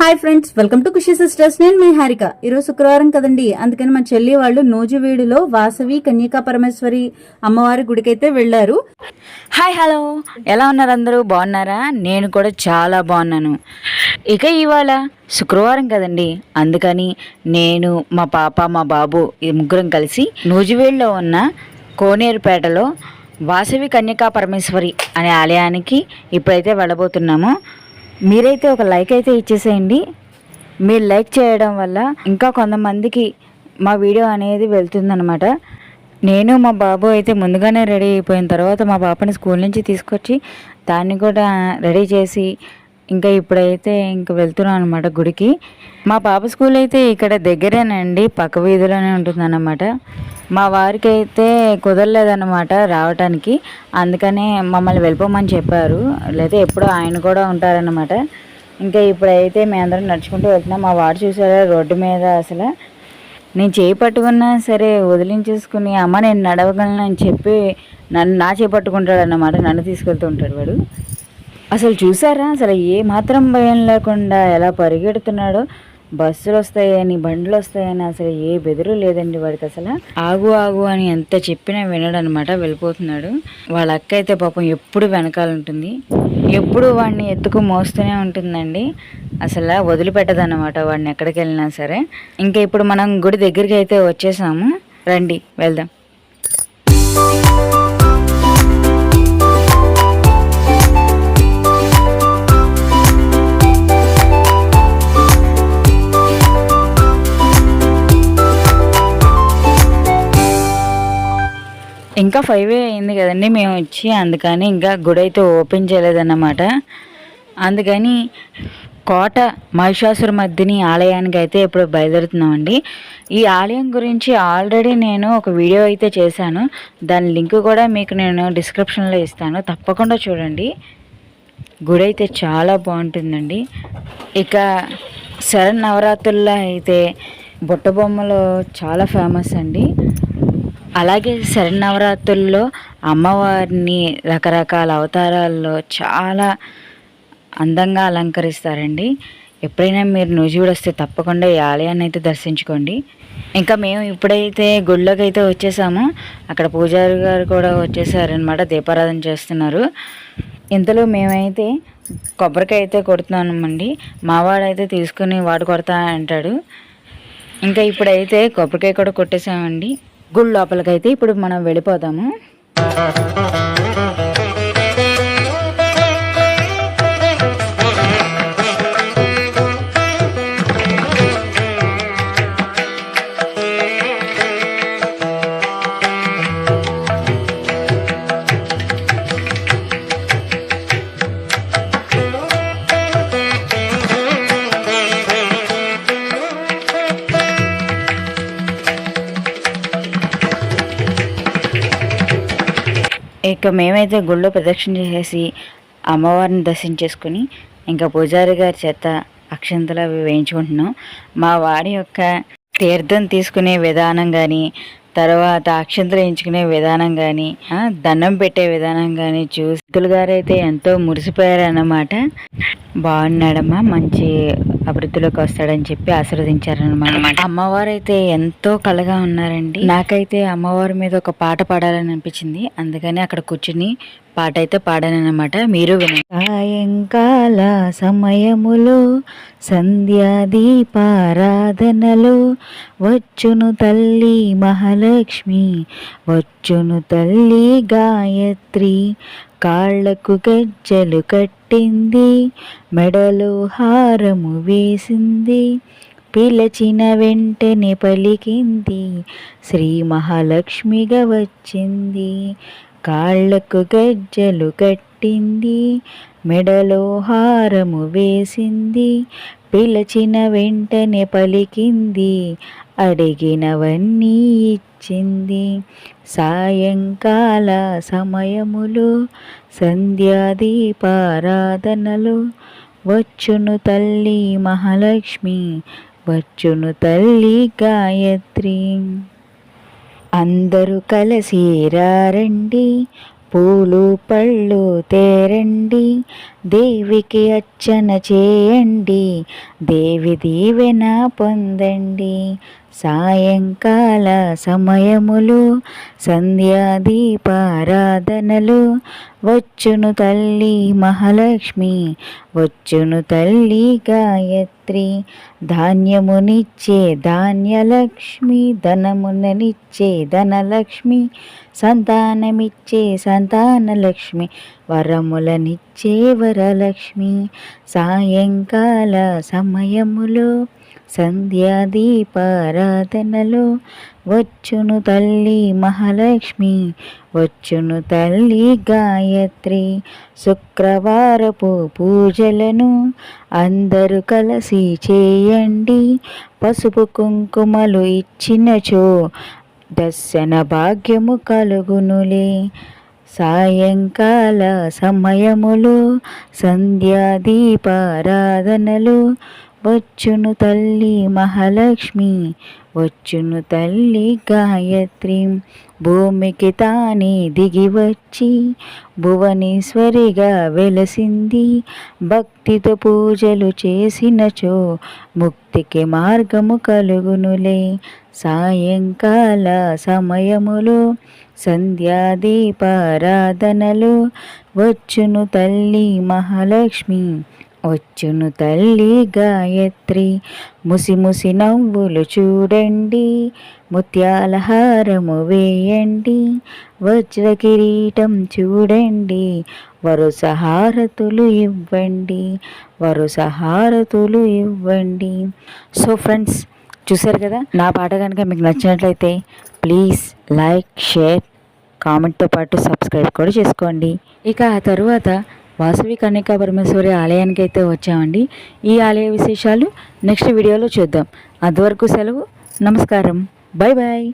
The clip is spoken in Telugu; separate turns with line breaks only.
Hi friends welcome to Khushi Sisters. నేను మీ హారిక. ఈరోజు శుక్రవారం కదండి. అందుకని మా చెల్లి వాళ్ళు నూజివీడులో వాసవి కన్యకా పరమేశ్వరి అమ్మవారి గుడికైతే వెళ్ళారు.
Hi hello. ఎలా ఉన్నారు అందరూ? బాగున్నారా? నేను కూడా చాలా బాగున్నాను. ఇక ఇవాళ శుక్రవారం కదండి. అందుకని నేను మా పాప మా బాబు ఈ ముగ్గురం కలిసి నూజివేడులో ఉన్న కోనేరుపేటలో వాసవి కన్యకా పరమేశ్వరి అనే ఆలయానికి ఇప్పుడైతే వెళ్ళబోతున్నాము. మీరైతే ఒక లైక్ అయితే ఇచ్చేసేయండి. మీరు లైక్ చేయడం వల్ల ఇంకా కొంతమందికి మా వీడియో అనేది వెళ్తుందనమాట నేను మా బాబు అయితే ముందుగానే రెడీ అయిపోయిన తర్వాత మా పాపని స్కూల్ నుంచి తీసుకొచ్చి దాన్ని కూడా రెడీ చేసి ఇంకా ఇప్పుడైతే ఇంకా వెళ్తున్నాం అనమాట గుడికి. మా పాప స్కూల్ అయితే ఇక్కడ దగ్గరేనండి పక్క వీధిలోనే ఉంటుందన్నమాట. మా వారికి అయితే కుదరలేదన్నమాట రావటానికి. అందుకనే మమ్మల్ని వెళ్ళిపోమని చెప్పారు. లేదా ఎప్పుడో ఆయన కూడా ఉంటారన్నమాట. ఇంకా ఇప్పుడైతే మేమందరం నడుచుకుంటూ వెళ్తున్నాం. మా వాడు చూసారా రోడ్డు మీద అసలు. నేను చేయి పట్టుకున్నా సరే వదిలించేసుకుని అమ్మ నేను నడవగలను అని చెప్పి నన్ను నా చేయి పట్టుకుంటాడు అన్నమాట నన్ను తీసుకెళ్తూ ఉంటాడు వాడు. అసలు చూసారా? అసలు ఏ మాత్రం భయం లేకుండా ఎలా పరిగెడుతున్నాడో. బస్సులు వస్తాయని బండ్లు వస్తాయని అసలు ఏ బెదురు లేదండి వాడికి అసలు. ఆగు ఆగు అని ఎంత చెప్పినా వినడు అనమాట వెళ్ళిపోతున్నాడు. వాళ్ళ అక్క అయితే పాపం ఎప్పుడు వెనకాల ఉంటుంది ఎప్పుడు వాడిని ఎత్తుకు మోస్తూనే ఉంటుందండి. అసలు వదిలిపెట్టదన్నమాట వాడిని ఎక్కడికి వెళ్ళినా సరే. ఇంకా ఇప్పుడు మనం గుడి దగ్గరికి అయితే వచ్చేసాము. రండి వెళ్దాం. ఇంకా ఫైవ్ అయింది కదండి మేము వచ్చి అందుకని ఇంకా గుడి అయితే ఓపెన్ చేయలేదన్నమాట. అందుకని కోట మహిషాసుర మధ్యని ఆలయానికి అయితే ఇప్పుడు బయలుదేరుతున్నామండి. ఈ ఆలయం గురించి ఆల్రెడీ నేను ఒక వీడియో అయితే చేశాను. దాని లింక్ కూడా మీకు నేను డిస్క్రిప్షన్లో ఇస్తాను. తప్పకుండా చూడండి. గుడి అయితే చాలా బాగుంటుందండి. ఇక శరణ్ నవరాత్రుల్లో అయితే బుట్ట బొమ్మలు చాలా ఫేమస్ అండి. అలాగే శరన్నవరాత్రుల్లో అమ్మవారిని రకరకాల అవతారాల్లో చాలా అందంగా అలంకరిస్తారండి. ఎప్పుడైనా మీరు నూజివీడు వస్తే తప్పకుండా ఈ ఆలయాన్ని అయితే దర్శించుకోండి. ఇంకా మేము ఇప్పుడైతే గుళ్ళోకి అయితే వచ్చేసాము. అక్కడ పూజారి గారు కూడా వచ్చేసారనమాట దీపారాధన చేస్తున్నారు. ఇంతలో మేమైతే కొబ్బరికాయ అయితే కొడుతున్నామండి. మావాడైతే తీసుకుని వాడు కొడతా అంటాడు. ఇంకా ఇప్పుడైతే కొబ్బరికాయ కూడా కొట్టేసామండి. గుడి లోపలికైతే ఇప్పుడు మనం వెళ్ళిపోదాము ఇక మేమైతే గుళ్ళో ప్రదక్షిణ చేసేసి అమ్మవారిని దర్శించేసుకుని ఇంకా పూజారి గారి చేత అక్షంతలు అవి వేయించుకుంటున్నాం. మా వాడి యొక్క తీర్థం తీసుకునే విధానం కానీ తర్వాత అక్షంతలు వేయించుకునే విధానం కానీ దండం పెట్టే విధానం కానీ చూసి గారు అయితే ఎంతో మురిసిపోయారన్నమాట. బాగున్నాడమ్మా మంచి అభివృద్ధిలోకి వస్తాడని చెప్పి ఆశీర్వదించారనమాట అమ్మవారు అయితే ఎంతో కలగా ఉన్నారండి. నాకైతే అమ్మవారి మీద ఒక పాట పాడాలని అనిపించింది. అందుకని అక్కడ కూర్చుని పాట అయితే పాడానమాట మీరు వినండి. సాయంకాల సమయములో సంధ్యాదీపారాధనలో వచ్చును తల్లి మహాలక్ష్మి వచ్చును తల్లి గాయత్రి. కాళ్ళకు గజ్జలు కట్టింది మెడలో హారము వేసింది. పిలచిన వెంటనే పలికింది శ్రీ మహాలక్ష్మిగా వచ్చింది. కాళ్ళకు గజ్జలు కట్టింది మెడలో హారము వేసింది పిలచిన వెంటనే పలికింది అడిగినవన్నీ ఇచ్చింది. సాయంకాల సమయములో సంధ్యాదీపారాధనలు వచ్చును తల్లి మహాలక్ష్మి వచ్చును తల్లి గాయత్రి. అందరూ కలిసి రండి పూలు పళ్ళు తేరండి. దేవికి అర్చన చేయండి. దేవి దీవెన పొందండి. సాయంకాల సమయములు సంధ్యాదీపారాధనలు. వచ్చును తల్లి మహాలక్ష్మి వచ్చును తల్లి గాయత్రి. ధాన్యమునిచ్చే ధాన్యలక్ష్మి ధనముననిచ్చే ధనలక్ష్మి సంతానమిచ్చే సంతానలక్ష్మి వరములనిచ్చే వరలక్ష్మి. సాయంకాల సమయములో సంధ్యాదీపారాధనలో వచ్చును తల్లి మహాలక్ష్మి వచ్చును తల్లి గాయత్రి. శుక్రవారపు పూజలను అందరూ కలిసి చేయండి. పసుపు కుంకుమలు ఇచ్చినచో దర్శన భాగ్యము కలుగునులే. సాయంకాల సమయములు సంధ్యాదీపారాధనలు వచ్చును తల్లి మహాలక్ష్మి వచ్చును తల్లి గాయత్రి. భూమికి తానే దిగి వచ్చి భువనేశ్వరిగా వెలసింది. భక్తితో పూజలు చేసినచో ముక్తికి మార్గము కలుగునులే. సాయంకాల సమయములో సంధ్యాదీపారాధనలు వచ్చును తల్లి మహాలక్ష్మి వచ్చును తల్లి గాయత్రి. ముసి ముసి నవ్వులు చూడండి ముత్యాల హారము వేయండి వజ్ర కిరీటం చూడండి వరుస హారతులు ఇవ్వండి వరుస హారతులు ఇవ్వండి. సో ఫ్రెండ్స్ చూసారు కదా? నా పాట కనుక మీకు నచ్చినట్లయితే ప్లీజ్ లైక్ షేర్ కామెంట్తో పాటు సబ్స్క్రైబ్ కూడా చేసుకోండి. ఇక ఆ తరువాత వాసవి కన్యకా పరమేశ్వరి ఆలయానికి అయితే వచ్చామండి. ఈ ఆలయ విశేషాలు నెక్స్ట్ వీడియోలో చూద్దాం. అంతవరకు సెలవు నమస్కారం. Bye bye